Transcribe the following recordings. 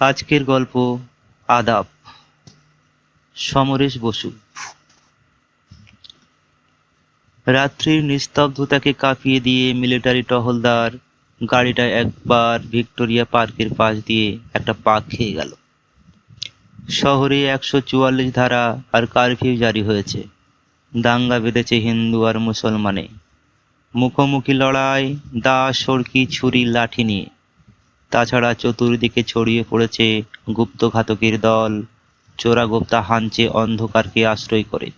আজকের গল্প আদাব। সমরেশ বসু। রাত্রির নিস্তব্ধতাকে কাঁপিয়ে দিয়ে মিলিটারি টহলদার গাড়িটা একবার ভিক্টোরিয়া পার্কের পাশ দিয়ে একটা পাক খেয়ে গেল। শহরে একশো চুয়াল্লিশ ধারা আর কারফিউ জারি হয়েছে। দাঙ্গা বেঁধেছে হিন্দু আর মুসলমানে। মুখোমুখি লড়াই দা সড়কি ছুরি, লাঠি নিয়ে। তাছাড়া চতুর্দিকে ছড়িয়ে পড়েছে গুপ্তঘাতকের দল। চোরা চোরাগোপ্তা হাঞ্চে অন্ধকারকে আশ্রয় করে।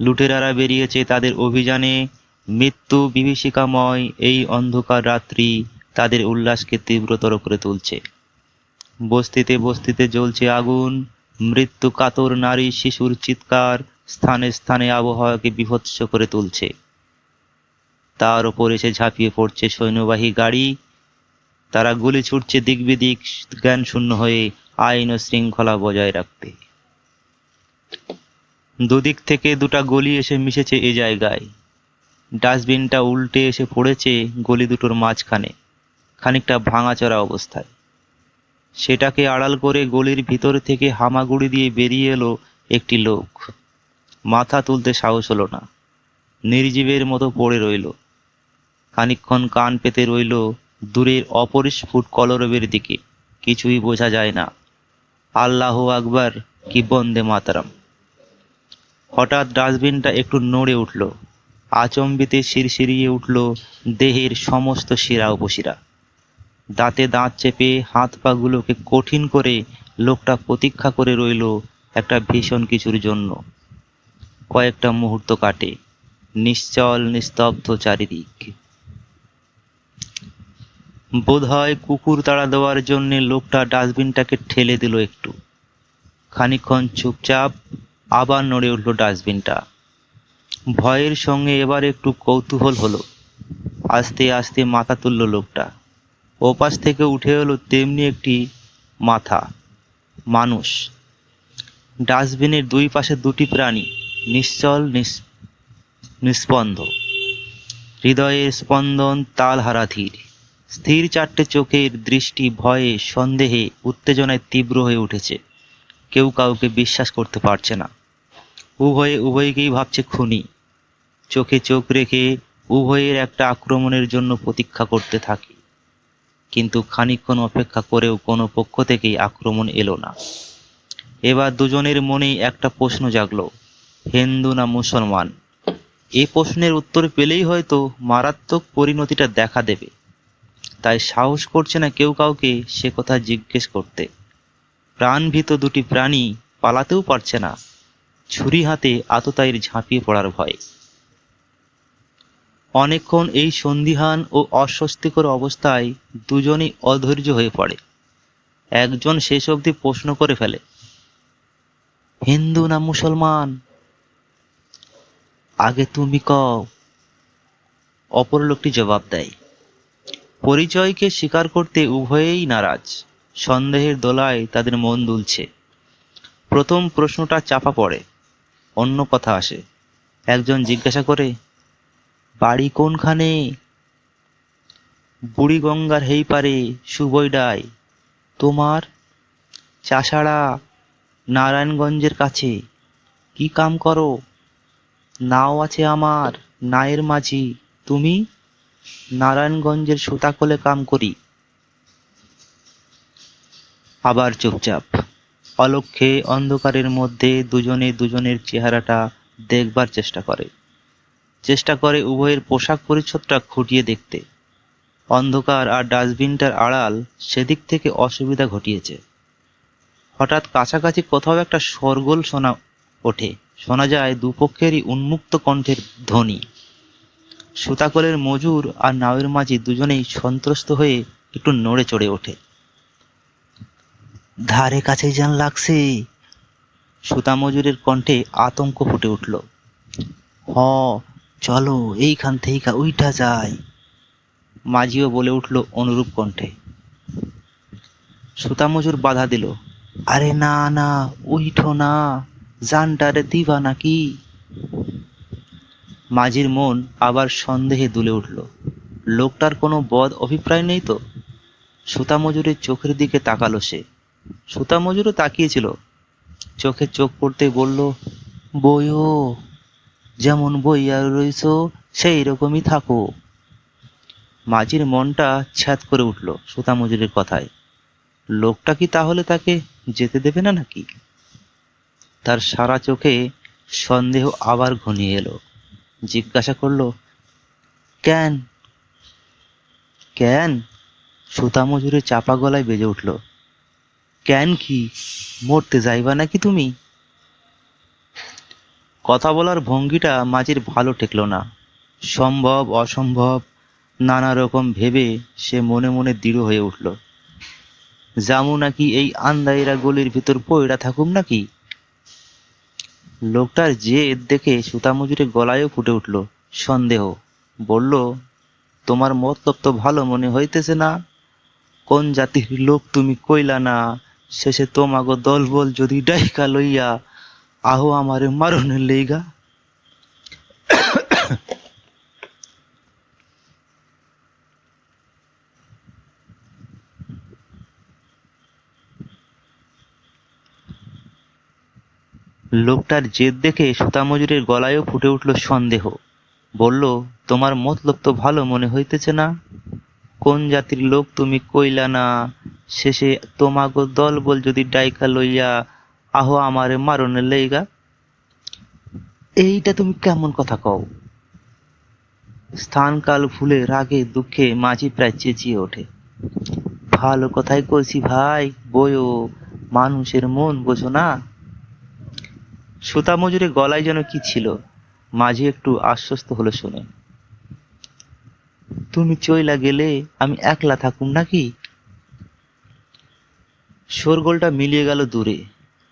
লুটেরারা বেরিয়েছে তাদের অভিযানে। মৃত্যু বিভীষিকাময় এই অন্ধকার রাত্রি তাদের উল্লাসকে তীব্রতর করে তুলছে। বস্তিতে বস্তিতে জ্বলছে আগুন। মৃত্যু কাতর নারী শিশুর চিৎকার স্থানে স্থানে আবহাওয়াকে বিভৎস করে তুলছে। তার ওপর এসে ঝাঁপিয়ে পড়ছে সৈন্যবাহী গাড়ি। তারা গুলি ছুটছে দিক বিদিক জ্ঞান শূন্য হয়ে আইন ও শৃঙ্খলা বজায় রাখতে। দুদিক থেকে দুটা গলি এসে মিশেছে এ জায়গায়। ডাস্টবিনটা উল্টে এসে পড়েছে গলি দুটোর মাঝখানে, খানিকটা ভাঙাচড়া অবস্থায়। সেটাকে আড়াল করে গলির ভিতর থেকে হামাগুড়ি দিয়ে বেরিয়ে এলো একটি লোক। মাথা তুলতে সাহস হলো না, নির্জীবের মতো পড়ে রইল। খানিকক্ষণ কান পেতে রইল দূরের অপরিস্ফুট কলরবের দিকে কিছুই বোঝা যায় না। আল্লাহ আকবার, কি বন্দে মাতারাম। হঠাৎ ডাস্টবিনটা একটু নড়ে উঠল, আচম্বিতে শিরশিরিয়ে উঠল দেহের সমস্ত শিরা উপশিরা। দাঁতে দাঁত চেপে হাত পাগুলোকে কঠিন করে লোকটা প্রতীক্ষা করে রইল একটা ভীষণ কিছুর জন্য। কয়েকটা মুহূর্ত কাটে, নিশ্চল নিস্তব্ধ চারিদিক। বোধহয় কুকুর তাড়া দেওয়ার জন্য লোকটা ডাস্টবিনটাকে ঠেলে দিল একটু। খানিকক্ষণ চুপচাপ আবার নড়ে উঠল ডাস্টবিনটা। ভয়ের সঙ্গে এবার একটু কৌতূহল হলো। আস্তে আস্তে মাথা তুলল লোকটা। ওপাশ থেকে উঠে এলো তেমনি একটি মাথা। মানুষ। ডাস্টবিনের দুই পাশে দুটি প্রাণী, নিশ্চল, নিস- নিস্পন্দ। হৃদয়ের স্পন্দন তাল হারাধীর স্থির চারটে চোখের দৃষ্টি, ভয়ে, সন্দেহে, উত্তেজনায় তীব্র হয়ে উঠেছে। কেউ কাউকে বিশ্বাস করতে পারছে না। উভয়ে, উভয়কেই ভাবছে খুনি। চোখে চোখ রেখে উভয়ের একটা আক্রমণের জন্য প্রতীক্ষা করতে থাকে। কিন্তু খানিকক্ষণ অপেক্ষা করেও কোনো পক্ষ থেকেই আক্রমণ এলো না। এবার দুজনের মনেই একটা প্রশ্ন জাগলো, হিন্দু না মুসলমান? এ প্রশ্নের উত্তর পেলেই হয়তো মারাত্মক পরিণতিটা দেখা দেবে। তাই সাহস করছে না কেউ কাউকে সে কথা জিজ্ঞেস করতে। প্রাণভীত দুটি প্রাণী পালাতেও পারছে না। ছুরি হাতে আততায়ীর ঝাঁপিয়ে পড়ার ভয়। অনেকক্ষণ এই সন্দিহান ও অস্বস্তিকর অবস্থায় দুজনেই অধৈর্য হয়ে পড়ে। একজন শেষ অবধি প্রশ্ন করে ফেলে, হিন্দু না মুসলমান? আগে তুমি কও। অপর লোকটি জবাব দেয় পরিচয়কে স্বীকার করতে উভয়েই নারাজ। সন্দেহের দোলায় তাদের মন দুলছে। প্রথম প্রশ্নটা চাপা পড়ে, অন্য কথা আসে। একজন জিজ্ঞাসা করে, বাড়ি কোনখানে? বুড়ি গঙ্গার হেই পারে সুবইডায় তোমার? চাষাড়া, নারায়ণগঞ্জের কাছে। কি কাম করো? নাও আছে আমার, নায়ের মাঝি। তুমি? নারায়ণগঞ্জের সুতাকলে কাম করি। আবার চুপচাপ। অলক্ষে অন্ধকারের মধ্যে দুজনে দুজনের চেহারাটা দেখবার চেষ্টা করে। চেষ্টা করে উভয়ের পোশাক পরিচ্ছদটা খুঁটিয়ে দেখতে। অন্ধকার আর ডাস্টবিনটার আড়াল সেদিক থেকে অসুবিধা ঘটিয়েছে। হঠাৎ কাছাকাছি কোথাও একটা শোরগোল শোনা ওঠে। শোনা যায় দুপক্ষেরই উন্মুক্ত কণ্ঠের ধ্বনি। সুতাকলের মজুর আর নাওয়ের মাঝি দুজনেই সন্ত্রস্ত হয়ে একটু নড়ে চড়ে ওঠে। ধারে কাছে যেন লাগছে। সুতা মজুরের কণ্ঠে আতঙ্ক ফুটে উঠল। হ, চলো, এইখান থেকে উইঠা যায়। মাঝিও বলে উঠল অনুরূপ কণ্ঠে। সুতা মজুর বাধা দিল। আরে না না, উইঠো না। জানটারে দিবা নাকি? মাঝির মন আবার সন্দেহে দুলে উঠল। লোকটার কোনো বদ অভিপ্রায় নেই তো? সুতা মজুরের চোখের দিকে তাকালো সে। সুতা মজুরও তাকিয়েছিল। চোখে চোখ পড়তে বলল, বইও, যেমন বইয়া রইছো, সেই রকমই থাকো। মাঝির মনটা ছ্যাদ করে উঠল সুতা মজুরের কথায়। লোকটা কি তাহলে তাকে যেতে দেবে না নাকি? তার সারা চোখে সন্দেহ আবার ঘনিয়ে এলো। জিজ্ঞাসা করল, কেন? কেন? সুতা মজুরের চাপা গলায় বেজে উঠল, কেন কি? মরতে যাইবা নাকি তুমি? কথা বলার ভঙ্গিটা মাঝির ভালো ঠেকলো না। সম্ভব, অসম্ভব, নানা রকম ভেবে সে মনে মনে দৃঢ় হয়ে উঠল। জামু নাকি এই আন্দাইরা গলির ভিতর পয়রা থাকুম নাকি? লোকটার জেদ দেখে সুতা মজুরের গলায়ও ফুটে উঠল। সন্দেহ। বলল, তোমার মতলব তো ভালো মনে হইতেছে না। কোন জাতির লোক তুমি কইলা না? শেষে তোমাগো দলবল যদি ডাইকা লইয়া আহো আমারে মারণের লেগা। লোকটার জেদ দেখে সুতা মজুরের গলায়ও ফুটে উঠল সন্দেহ। বলল, তোমার মতলব তো ভালো মনে হইতেছে না। কোন জাতির লোক তুমি কইলা না? শেষে তোমাগো দল বল যদি ডাইকা লইয়া আহো আমারে মারণের লেগা? এইটা তুমি কেমন কথা কও? স্থানকাল ভুলে রাগে দুঃখে মাঝি প্রায় চেঁচিয়ে ওঠে। ভালো কথাই কইছি ভাই, বইও, মানুষের মন বোঝো না। সুতা মজুরে গলায় যেন কি ছিল, মাঝি একটু আশ্বস্ত হলো শুনে। তুমি চইলা গেলে আমি একলা থাকুম নাকি? শোরগোলটা মিলিয়ে গেল দূরে।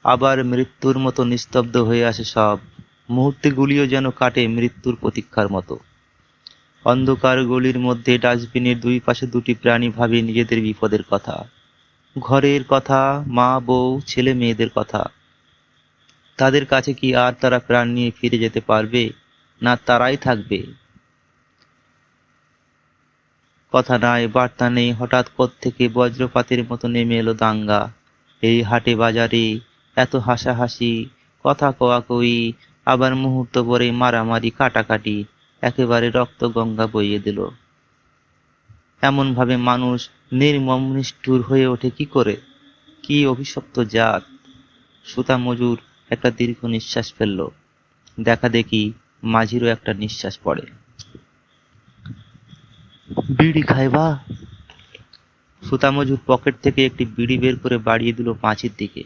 আবার মৃত্যুর মতো নিস্তব্ধ হয়ে আসে সব। মুহূর্তগুলিও যেন কাটে মৃত্যুর প্রতীক্ষার মতো। অন্ধকার গলির মধ্যে ডাস্টবিনের দুই পাশে দুটি প্রাণী ভাবে নিজেদের বিপদের কথা। ঘরের কথা, মা, বউ, ছেলে, মেয়েদের কথা। তাদের কাছে কি আর তারা প্রাণ নিয়ে ফিরে যেতে পারবে? না তারাই থাকবে। কথা নাই, বার্তা নেই, হঠাৎ থেকে বজ্রপাতের মতো নেমে এলো দাঙ্গা। এই হাটে বাজারে এত হাসাহাসি, কথা কোয়াকুই আবার মুহূর্ত পরে মারামারি, কাটাকাটি, একেবারে রক্ত গঙ্গা বইয়ে দিল। এমন ভাবে মানুষ নির্মম নিষ্ঠুর হয়ে ওঠে কি করে? কি অভিশপ্ত জাত? সুতা মজুর একটা দীর্ঘ নিঃশ্বাস ফেলল। দেখা দেখি মাঝিরও একটা নিঃশ্বাস পড়ে। বিড়ি খাইবা সুতা মজুর পকেট থেকে একটি বিড়ি বের করে বাড়িয়ে দিল মাঝির দিকে।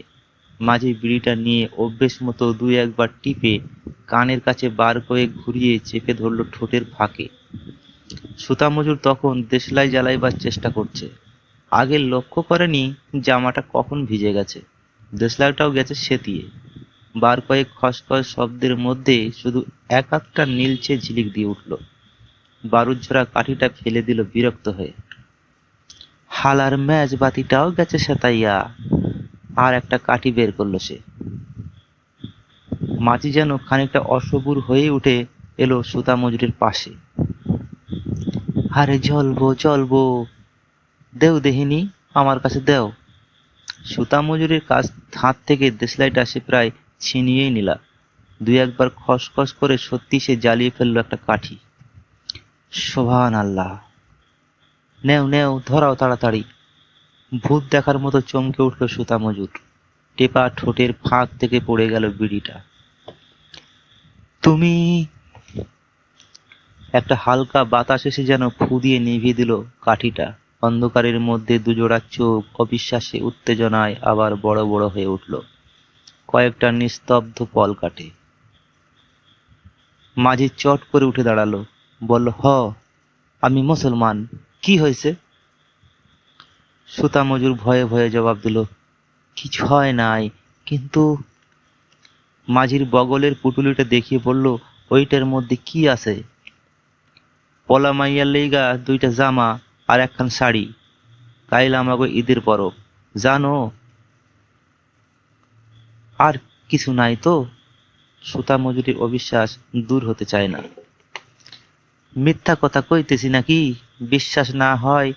মাঝি বিড়িটা নিয়ে অভ্যেস মতো দুই একবার টিপে কানের কাছে বার করে ঘুরিয়ে চেপে ধরলো ঠোঁটের ফাঁকে। সুতা মজুর তখন দেশলাই জ্বালাইবার চেষ্টা করছে। আগে লক্ষ্য করেনি জামাটা কখন ভিজে গেছে। দেশলাইটাও গেছে সেতিয়ে। বার কয়েক খসখস শব্দের মধ্যে শুধু এক একটা নীলচে ঝিলিক দিয়ে উঠল। বারুদঝরা কাঠিটা ফেলে দিল বিরক্ত হয়ে। হালার ম্যাচ বাতিটাও গেছে সেতাইয়া আর একটা কাঠি বের করল সে। মাঝি যেন খানিকটা অসবুর হয়ে উঠে এলো সুতা মজুরির পাশে। আরে জ্বলবো জ্বলবো। দেও দেহিনী, আমার কাছে দেও। সুতা মজুরির কাছ হাত থেকে দেশলাইটা সে প্রায় ছিনিয়েই নিলা। দুই একবার খসখস করে সত্যি সে জ্বালিয়ে ফেলল একটা কাঠি। শোভান আল্লাহ নেও নেও, ধরাও তাড়াতাড়ি। ভূত দেখার মতো চমকে উঠল সুতা মজুর। টেপা ঠোঁটের ফাঁক থেকে পড়ে গেল বিড়িটা। তুমি? একটা হালকা বাতাস এসে যেন ফু দিয়ে নিভিয়ে দিল কাঠিটা। অন্ধকারের মধ্যে দুজোড়া চোখ অবিশ্বাসে উত্তেজনায় আবার বড় বড় হয়ে উঠল। কয়েকটা নিস্তব্ধ পল কাটে। মাঝি চট করে উঠে দাঁড়াল, বলল, হ, আমি মুসলমান, কি হয়েছে? সুতা মজুর ভয়ে ভয়ে জবাব দিল, কিছু হয় নাই, কিন্তু মাঝির বগলের পুটুলিটা দেখিয়ে বলল, ওইটার মধ্যে কি আছে? পলা মাইয়ার লেগা দুইটা জামা আর একখান শাড়ি। কাইল আমাকে ঈদের পরব। জানো আর কিছু নাই তো? সুতা মজুরির অবিশ্বাস দূর হতে চায় না। মিথ্যা কথা কইতেছি নাকি? বিশ্বাস না হয়